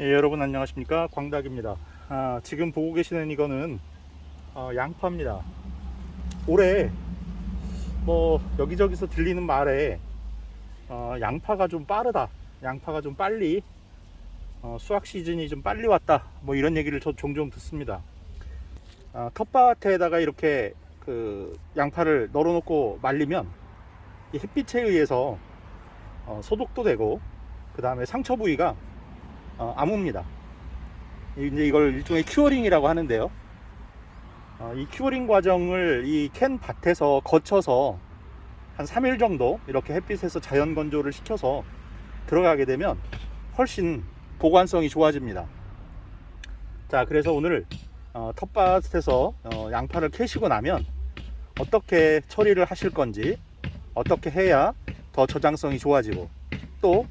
예, 여러분 안녕하십니까? 광닭입니다. 아, 지금 보고 계시는 이거는 어, 양파입니다. 올해 뭐 여기저기서 들리는 말에 어, 양파가 좀 빠르다 양파가 좀 빨리 어, 수확 시즌이 좀 빨리 왔다 뭐 이런 얘기를 저 종종 듣습니다. 아, 텃밭에다가 이렇게 그 양파를 널어놓고 말리면 이 햇빛에 의해서 어, 소독도 되고 그 다음에 상처 부위가 어, 암호입니다. 이제 이걸 일종의 큐어링이라고 하는데요. 어, 이 큐어링 과정을 이 캔 밭에서 거쳐서 한 3일 정도 이렇게 햇빛에서 자연 건조를 시켜서 들어가게 되면 훨씬 보관성이 좋아집니다. 자, 그래서 오늘 어, 텃밭에서 어, 양파를 캐시고 나면 어떻게 처리를 하실 건지 어떻게 해야 더 저장성이 좋아지고 또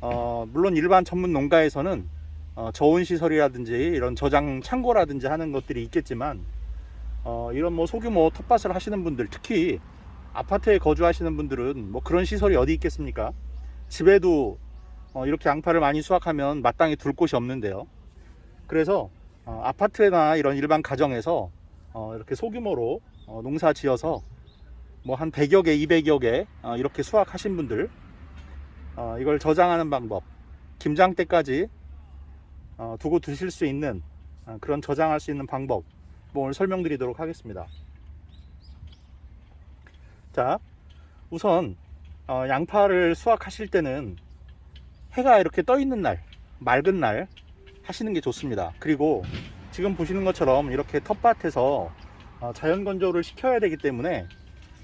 어, 물론 일반 전문 농가에서는 어, 저온 시설이라든지 이런 저장 창고라든지 하는 것들이 있겠지만 어, 이런 뭐 소규모 텃밭을 하시는 분들 특히 아파트에 거주하시는 분들은 뭐 그런 시설이 어디 있겠습니까? 집에도 어, 이렇게 양파를 많이 수확하면 마땅히 둘 곳이 없는데요. 그래서 어, 아파트나 이런 일반 가정에서 어, 이렇게 소규모로 어, 농사 지어서 뭐 한 100여 개, 200여 개 어, 이렇게 수확하신 분들 어, 이걸 저장하는 방법 김장 때까지 어, 두고 드실 수 있는 어, 그런 저장할 수 있는 방법 뭐 오늘 설명드리도록 하겠습니다. 자 우선 어, 양파를 수확하실 때는 해가 이렇게 떠 있는 날 맑은 날 하시는 게 좋습니다. 그리고 지금 보시는 것처럼 이렇게 텃밭에서 어, 자연 건조를 시켜야 되기 때문에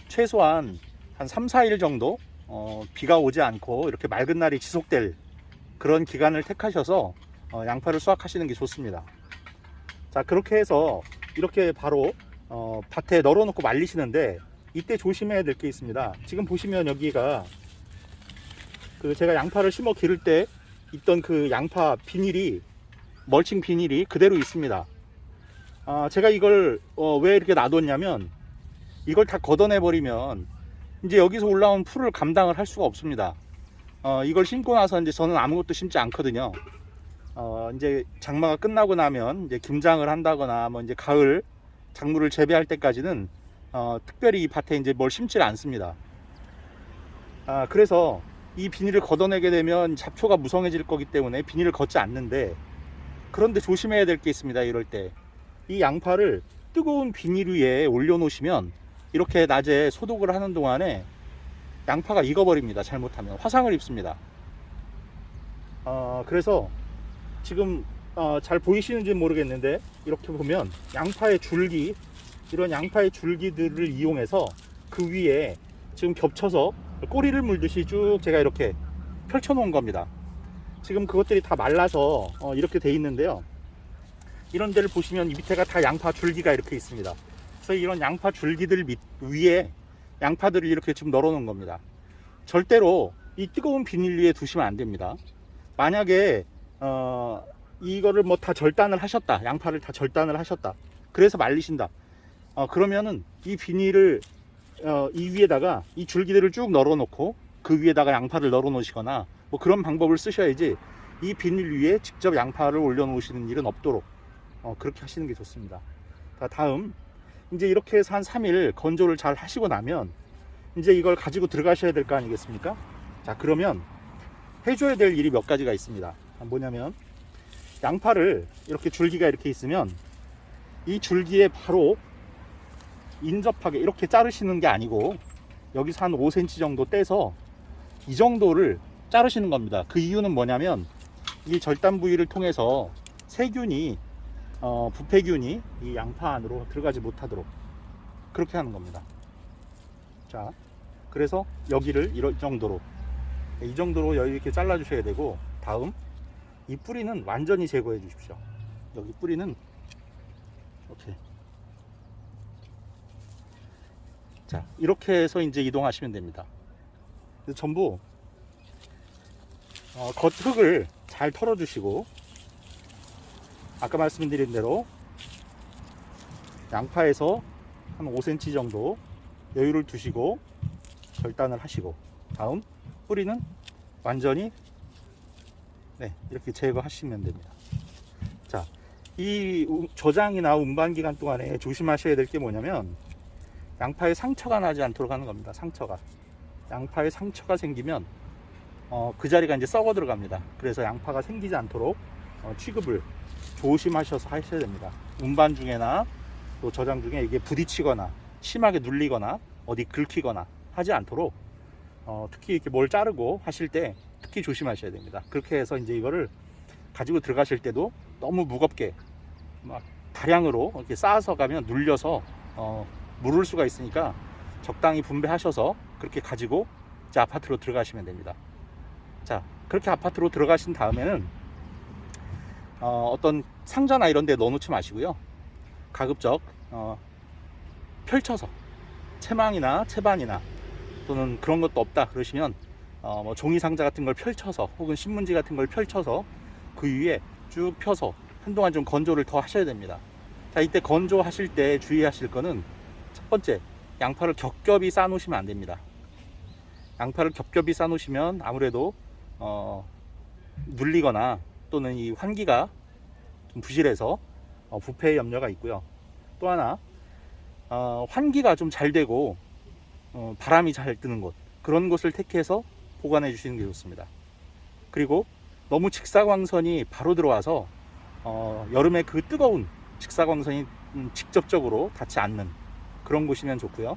최소한 한 3, 4일 정도 어, 비가 오지 않고 이렇게 맑은 날이 지속될 그런 기간을 택하셔서 어, 양파를 수확하시는 게 좋습니다. 자 그렇게 해서 이렇게 바로 어, 밭에 널어놓고 말리시는데 이때 조심해야 될 게 있습니다. 지금 보시면 여기가 그 제가 양파를 심어 기를 때 있던 그 양파 비닐이 멀칭 비닐이 그대로 있습니다. 아, 제가 이걸 어, 왜 이렇게 놔뒀냐면 이걸 다 걷어내 버리면 이제 여기서 올라온 풀을 감당을 할 수가 없습니다. 어, 이걸 심고 나서 이제 저는 아무것도 심지 않거든요. 어, 이제 장마가 끝나고 나면 이제 김장을 한다거나 뭐 이제 가을 작물을 재배할 때까지는 어, 특별히 이 밭에 이제 뭘 심지를 않습니다. 아, 그래서 이 비닐을 걷어내게 되면 잡초가 무성해질 거기 때문에 비닐을 걷지 않는데 그런데 조심해야 될 게 있습니다. 이럴 때. 이 양파를 뜨거운 비닐 위에 올려놓으시면 이렇게 낮에 소독을 하는 동안에 양파가 익어버립니다. 잘못하면 화상을 입습니다. 어, 그래서 지금 어, 잘 보이시는지 모르겠는데 이렇게 보면 양파의 줄기 이런 양파의 줄기들을 이용해서 그 위에 지금 겹쳐서 꼬리를 물듯이 쭉 제가 이렇게 펼쳐 놓은 겁니다. 지금 그것들이 다 말라서 어, 이렇게 돼 있는데요. 이런 데를 보시면 이 밑에가 다 양파 줄기가 이렇게 있습니다. 그래서 이런 양파 줄기들 밑 위에 양파들을 이렇게 지금 널어 놓은 겁니다. 절대로 이 뜨거운 비닐 위에 두시면 안 됩니다. 만약에 어, 이거를 뭐 다 절단을 하셨다. 양파를 다 절단을 하셨다. 그래서 말리신다. 어, 그러면은 이 비닐을 어, 이 위에다가 이 줄기들을 쭉 널어 놓고 그 위에다가 양파를 널어 놓으시거나 뭐 그런 방법을 쓰셔야지 이 비닐 위에 직접 양파를 올려 놓으시는 일은 없도록 어, 그렇게 하시는 게 좋습니다. 자, 다음 이제 이렇게 해서 한 3일 건조를 잘 하시고 나면 이제 이걸 가지고 들어가셔야 될 거 아니겠습니까? 자, 그러면 해줘야 될 일이 몇 가지가 있습니다. 뭐냐면 양파를 이렇게 줄기가 이렇게 있으면 이 줄기에 바로 인접하게 이렇게 자르시는 게 아니고 여기서 한 5cm 정도 떼서 이 정도를 자르시는 겁니다. 그 이유는 뭐냐면 이 절단 부위를 통해서 세균이 어, 부패균이 이 양파 안으로 들어가지 못하도록 그렇게 하는 겁니다. 자, 그래서 여기를 이런 정도로 이 정도로 여기 이렇게 잘라 주셔야 되고 다음 이 뿌리는 완전히 제거해 주십시오. 여기 뿌리는 이렇게 자 이렇게 해서 이제 이동하시면 됩니다. 전부 어, 겉 흙을 잘 털어주시고 아까 말씀드린 대로 양파에서 한 5cm 정도 여유를 두시고 절단을 하시고 다음 뿌리는 완전히 네, 이렇게 제거하시면 됩니다. 자, 이 우- 저장이나 운반 기간 동안에 조심하셔야 될 게 뭐냐면 양파에 상처가 나지 않도록 하는 겁니다. 상처가. 양파에 상처가 생기면 어, 그 자리가 이제 썩어 들어갑니다. 그래서 양파가 생기지 않도록 어, 취급을 조심하셔서 하셔야 됩니다. 운반 중에나 또 저장 중에 이게 부딪히거나 심하게 눌리거나 어디 긁히거나 하지 않도록 어, 특히 이렇게 뭘 자르고 하실 때 특히 조심하셔야 됩니다. 그렇게 해서 이제 이거를 가지고 들어가실 때도 너무 무겁게 막 다량으로 이렇게 쌓아서 가면 눌려서 어, 물을 수가 있으니까 적당히 분배하셔서 그렇게 가지고 이제 아파트로 들어가시면 됩니다. 자, 그렇게 아파트로 들어가신 다음에는 어, 어떤 상자나 이런 데 넣어놓지 마시고요. 가급적 어, 펼쳐서 채망이나 채반이나 또는 그런 것도 없다 그러시면 어, 뭐 종이 상자 같은 걸 펼쳐서 혹은 신문지 같은 걸 펼쳐서 그 위에 쭉 펴서 한동안 좀 건조를 더 하셔야 됩니다. 자 이때 건조하실 때 주의하실 거는 첫 번째 양파를 겹겹이 쌓아 놓으시면 안 됩니다. 양파를 겹겹이 쌓아 놓으시면 아무래도 어, 눌리거나 또는 이 환기가 좀 부실해서 어, 부패의 염려가 있고요. 또 하나 어, 환기가 좀 잘 되고 어, 바람이 잘 뜨는 곳 그런 곳을 택해서 보관해 주시는 게 좋습니다. 그리고 너무 직사광선이 바로 들어와서 어, 여름에 그 뜨거운 직사광선이 음, 직접적으로 닿지 않는 그런 곳이면 좋고요.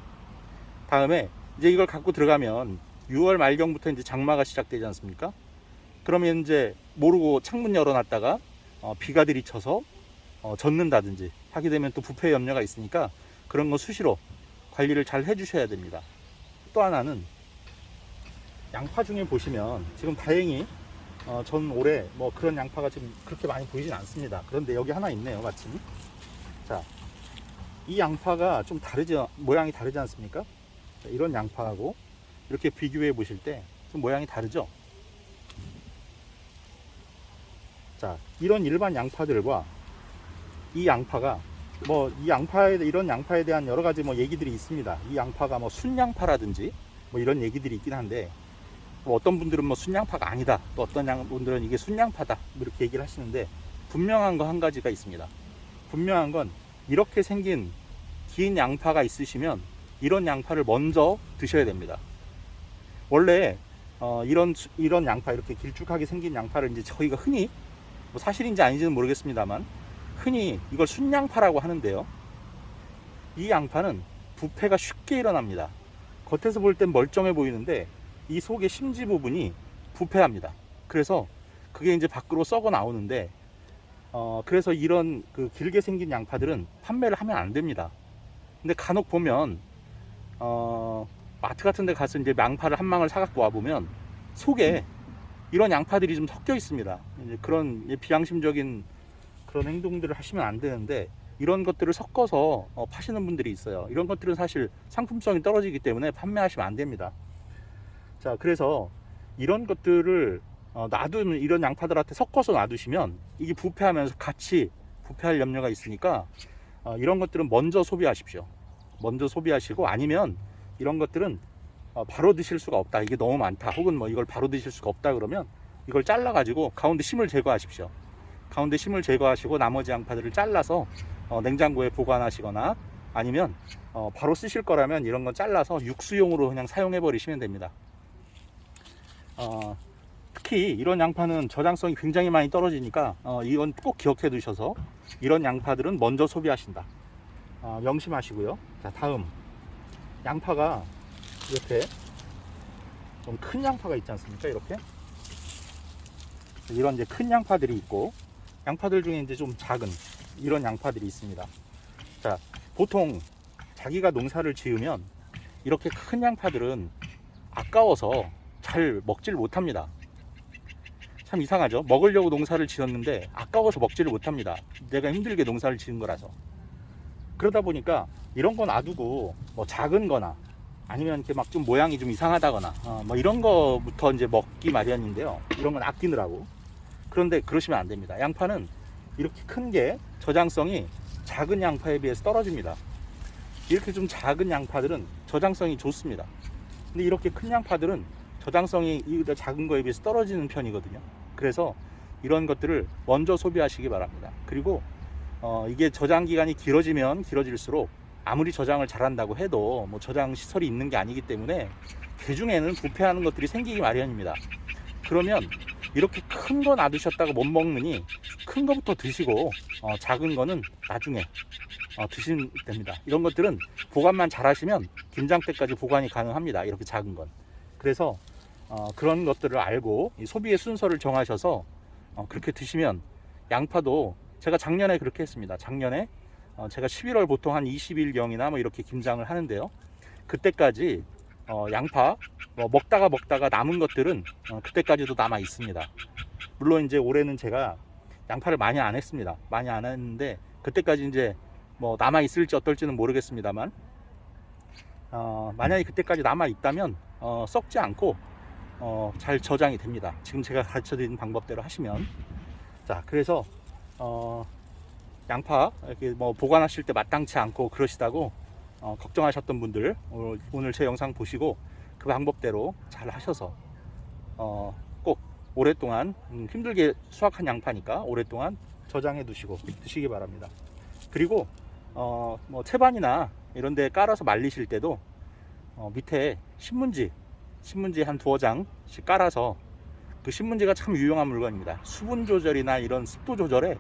다음에 이제 이걸 갖고 들어가면 6월 말경부터 이제 장마가 시작되지 않습니까? 그러면 이제 모르고 창문 열어놨다가 어, 비가 들이쳐서 어, 젖는다든지 하게 되면 또 부패 염려가 있으니까 그런 거 수시로 관리를 잘 해주셔야 됩니다. 또 하나는 양파 중에 보시면 지금 다행히 어, 전 올해 뭐 그런 양파가 지금 그렇게 많이 보이진 않습니다. 그런데 여기 하나 있네요, 마침. 자, 이 양파가 좀 다르죠, 모양이 다르지 않습니까? 자, 이런 양파하고 이렇게 비교해 보실 때 좀 모양이 다르죠? 자, 이런 일반 양파들과 이 양파가 뭐 이 양파에 이런 양파에 대한 여러 가지 뭐 얘기들이 있습니다. 이 양파가 뭐 순양파라든지 뭐 이런 얘기들이 있긴 한데 뭐 어떤 분들은 뭐 순양파가 아니다. 또 어떤 양- 분들은 이게 순양파다. 뭐 이렇게 얘기를 하시는데 분명한 거 한 가지가 있습니다. 분명한 건 이렇게 생긴 긴 양파가 있으시면 이런 양파를 먼저 드셔야 됩니다. 원래 어, 이런 수- 이런 양파 이렇게 길쭉하게 생긴 양파를 이제 저희가 흔히 뭐 사실인지 아닌지는 모르겠습니다만 흔히 이걸 순양파라고 하는데요. 이 양파는 부패가 쉽게 일어납니다. 겉에서 볼 땐 멀쩡해 보이는데 이 속의 심지 부분이 부패합니다. 그래서 그게 이제 밖으로 썩어 나오는데 어, 그래서 이런 그 길게 생긴 양파들은 판매를 하면 안 됩니다. 근데 간혹 보면 어, 마트 같은 데 가서 이제 양파를 한 망을 사갖고 와보면 속에 이런 양파들이 좀 섞여 있습니다. 이제 그런 비양심적인 그런 행동들을 하시면 안 되는데 이런 것들을 섞어서 어, 파시는 분들이 있어요. 이런 것들은 사실 상품성이 떨어지기 때문에 판매하시면 안 됩니다. 자, 그래서 이런 것들을 어, 놔두면 이런 양파들한테 섞어서 놔두시면 이게 부패하면서 같이 부패할 염려가 있으니까 어, 이런 것들은 먼저 소비하십시오. 먼저 소비하시고 아니면 이런 것들은 어, 바로 드실 수가 없다. 이게 너무 많다. 혹은 뭐 이걸 바로 드실 수가 없다 그러면 이걸 잘라 가지고 가운데 심을 제거하십시오. 가운데 심을 제거하시고 나머지 양파들을 잘라서 어, 냉장고에 보관하시거나 아니면 어, 바로 쓰실 거라면 이런 건 잘라서 육수용으로 그냥 사용해 버리시면 됩니다. 어, 특히 이런 양파는 저장성이 굉장히 많이 떨어지니까 어, 이건 꼭 기억해 두셔서 이런 양파들은 먼저 소비하신다. 어, 명심하시고요. 자 다음 양파가 이렇게 좀 큰 양파가 있지 않습니까? 이렇게 이런 이제 큰 양파들이 있고 양파들 중에 이제 좀 작은 이런 양파들이 있습니다. 자 보통 자기가 농사를 지으면 이렇게 큰 양파들은 아까워서 잘 먹지를 못합니다. 참 이상하죠. 먹으려고 농사를 지었는데 아까워서 먹지를 못합니다. 내가 힘들게 농사를 지은 거라서. 그러다 보니까 이런 건 놔두고 뭐 작은 거나 아니면 이렇게 막 좀 모양이 좀 이상하다거나 어, 뭐 이런 거부터 이제 먹기 마련인데요. 이런 건 아끼느라고. 그런데 그러시면 안 됩니다. 양파는 이렇게 큰 게 저장성이 작은 양파에 비해서 떨어집니다. 이렇게 좀 작은 양파들은 저장성이 좋습니다. 근데 이렇게 큰 양파들은 저장성이 이 작은 거에 비해서 떨어지는 편이거든요. 그래서 이런 것들을 먼저 소비하시기 바랍니다. 그리고 어, 이게 저장 기간이 길어지면 길어질수록 아무리 저장을 잘한다고 해도 뭐 저장 시설이 있는 게 아니기 때문에 개중에는 부패하는 것들이 생기기 마련입니다. 그러면 이렇게 큰 거 놔두셨다가 못 먹느니 큰 거부터 드시고 어, 작은 거는 나중에 어, 드시면 됩니다. 이런 것들은 보관만 잘 하시면 김장 때까지 보관이 가능합니다. 이렇게 작은 건. 그래서 어, 그런 것들을 알고 이 소비의 순서를 정하셔서 어, 그렇게 드시면 양파도 제가 작년에 그렇게 했습니다. 작년에 어, 제가 11월 보통 한 20일경이나 뭐 이렇게 김장을 하는데요. 그때까지 어, 양파 뭐 먹다가 먹다가 남은 것들은 어, 그때까지도 남아 있습니다. 물론 이제 올해는 제가 양파를 많이 안 했습니다. 많이 안 했는데 그때까지 이제 뭐 남아 있을지 어떨지는 모르겠습니다만 어, 만약에 그때까지 남아 있다면 어, 썩지 않고 어, 잘 저장이 됩니다. 지금 제가 가르쳐 드린 방법대로 하시면 자 그래서 어, 양파 이렇게 뭐 보관하실 때 마땅치 않고 그러시다고 어, 걱정하셨던 분들 오늘, 오늘 제 영상 보시고 그 방법대로 잘 하셔서 어, 꼭 오랫동안 음, 힘들게 수확한 양파니까 오랫동안 저장해 두시고 드시기 바랍니다. 그리고 어, 뭐 채반이나 이런 데 깔아서 말리실 때도 어, 밑에 신문지 신문지 한 두어 장씩 깔아서 그 신문지가 참 유용한 물건입니다. 수분 조절이나 이런 습도 조절에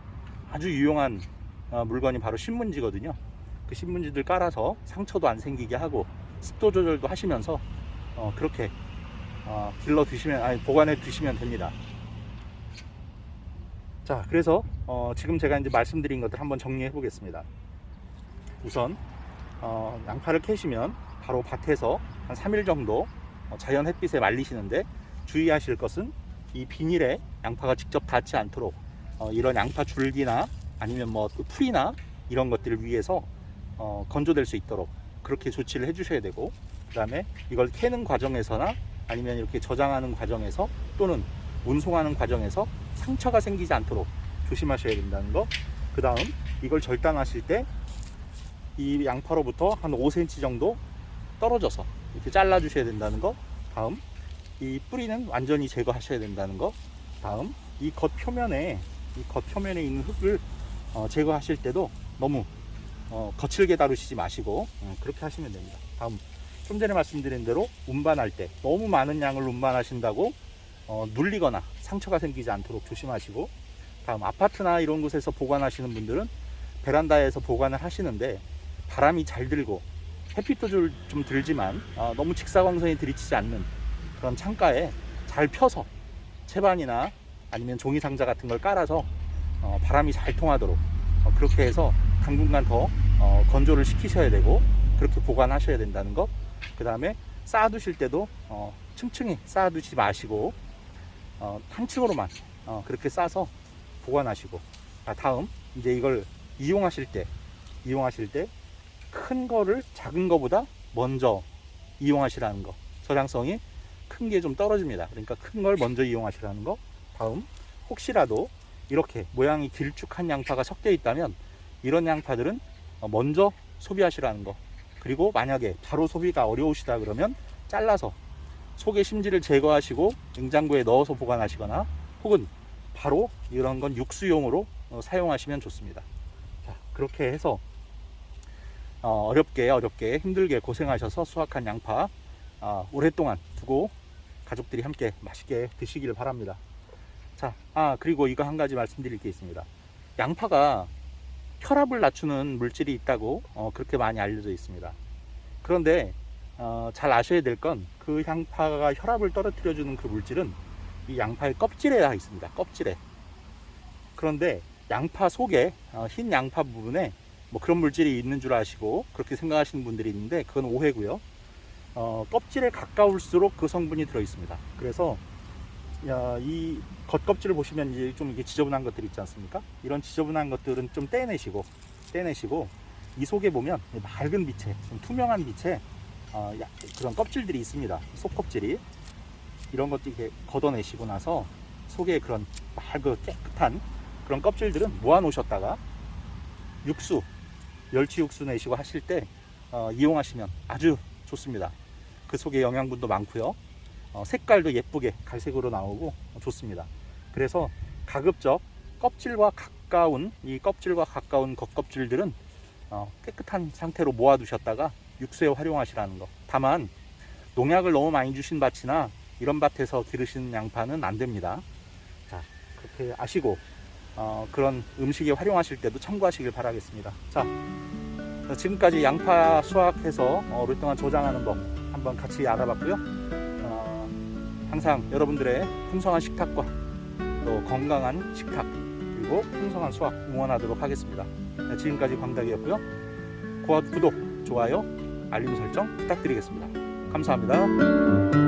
아주 유용한 어, 물건이 바로 신문지거든요. 그 신문지들 깔아서 상처도 안 생기게 하고 습도 조절도 하시면서 어, 그렇게 어, 길러 드시면 아니 보관해 두시면 됩니다. 자, 그래서 어, 지금 제가 이제 말씀드린 것들 한번 정리해 보겠습니다. 우선 어, 양파를 캐시면 바로 밭에서 한 3일 정도 어, 자연 햇빛에 말리시는데 주의하실 것은 이 비닐에 양파가 직접 닿지 않도록 어, 이런 양파 줄기나 아니면 뭐그 풀이나 이런 것들을 위해서 어, 건조될 수 있도록 그렇게 조치를 해주셔야 되고 그 다음에 이걸 캐는 과정에서나 아니면 이렇게 저장하는 과정에서 또는 운송하는 과정에서 상처가 생기지 않도록 조심하셔야 된다는 거. 그 다음 이걸 절단하실 때 이 양파로부터 한 5cm 정도 떨어져서 이렇게 잘라 주셔야 된다는 거. 다음 이 뿌리는 완전히 제거하셔야 된다는 거. 다음 이 겉 표면에 이 겉 표면에 있는 흙을 어, 제거하실 때도 너무 어, 거칠게 다루시지 마시고 어, 그렇게 하시면 됩니다. 다음 좀 전에 말씀드린 대로 운반할 때 너무 많은 양을 운반하신다고 어, 눌리거나 상처가 생기지 않도록 조심하시고 다음 아파트나 이런 곳에서 보관하시는 분들은 베란다에서 보관을 하시는데 바람이 잘 들고 햇빛도 좀, 좀 들지만 어, 너무 직사광선이 들이치지 않는 그런 창가에 잘 펴서 채반이나 아니면 종이 상자 같은 걸 깔아서 어, 바람이 잘 통하도록 어, 그렇게 해서 당분간 더 어, 건조를 시키셔야 되고 그렇게 보관하셔야 된다는 거. 그 다음에 쌓아두실 때도 어, 층층이 쌓아두지 마시고 어, 한 층으로만 어, 그렇게 싸서 보관하시고 아, 다음 이제 이걸 이용하실 때 이용하실 때 큰 거를 작은 거보다 먼저 이용하시라는 거. 저장성이 큰 게 좀 떨어집니다. 그러니까 큰 걸 먼저 이용하시라는 거. 다음 혹시라도 이렇게 모양이 길쭉한 양파가 섞여 있다면 이런 양파들은 어, 먼저 소비하시라는 거 그리고 만약에 바로 소비가 어려우시다 그러면 잘라서 속의 심지를 제거하시고 냉장고에 넣어서 보관하시거나 혹은 바로 이런 건 육수용으로 어, 사용하시면 좋습니다. 자, 그렇게 해서 어, 어렵게 어렵게 힘들게 고생하셔서 수확한 양파 아, 오랫동안 두고 가족들이 함께 맛있게 드시기를 바랍니다. 자, 아 그리고 이거 한 가지 말씀드릴 게 있습니다. 양파가 혈압을 낮추는 물질이 있다고 어, 그렇게 많이 알려져 있습니다. 그런데 어, 잘 아셔야 될 건 그 양파가 혈압을 떨어뜨려 주는 그 물질은 이 양파의 껍질에 다 있습니다. 껍질에. 그런데 양파 속에 어, 흰 양파 부분에 뭐 그런 물질이 있는 줄 아시고 그렇게 생각하시는 분들이 있는데 그건 오해고요. 어, 껍질에 가까울수록 그 성분이 들어 있습니다. 그래서 야, 이 겉껍질을 보시면 이제 좀 이게 지저분한 것들 있지 않습니까? 이런 지저분한 것들은 좀 떼내시고 떼내시고 이 속에 보면 맑은 빛에 좀 투명한 빛에 어, 야- 그런 껍질들이 있습니다. 속 껍질이 이런 것도 이렇게 걷어내시고 나서 속에 그런 맑고 깨끗한 그런 껍질들은 모아 놓으셨다가 육수 멸치 육수 내시고 하실 때 어, 이용하시면 아주 좋습니다. 그 속에 영양분도 많고요. 어, 색깔도 예쁘게 갈색으로 나오고 좋습니다. 그래서 가급적 껍질과 가까운 이 껍질과 가까운 겉껍질들은 어, 깨끗한 상태로 모아두셨다가 육수에 활용하시라는 거. 다만 농약을 너무 많이 주신 밭이나 이런 밭에서 기르신 양파는 안 됩니다. 자 그렇게 아시고 어, 그런 음식에 활용하실 때도 참고하시길 바라겠습니다. 자 자, 지금까지 양파 수확해서 어, 오랫동안 조장하는 법 한번 같이 알아봤고요. 어, 항상 여러분들의 풍성한 식탁과 또 건강한 식탁 그리고 풍성한 수확 응원하도록 하겠습니다. 네, 지금까지 광덕이었고요. 구- 구독, 좋아요, 알림 설정 부탁드리겠습니다. 감사합니다.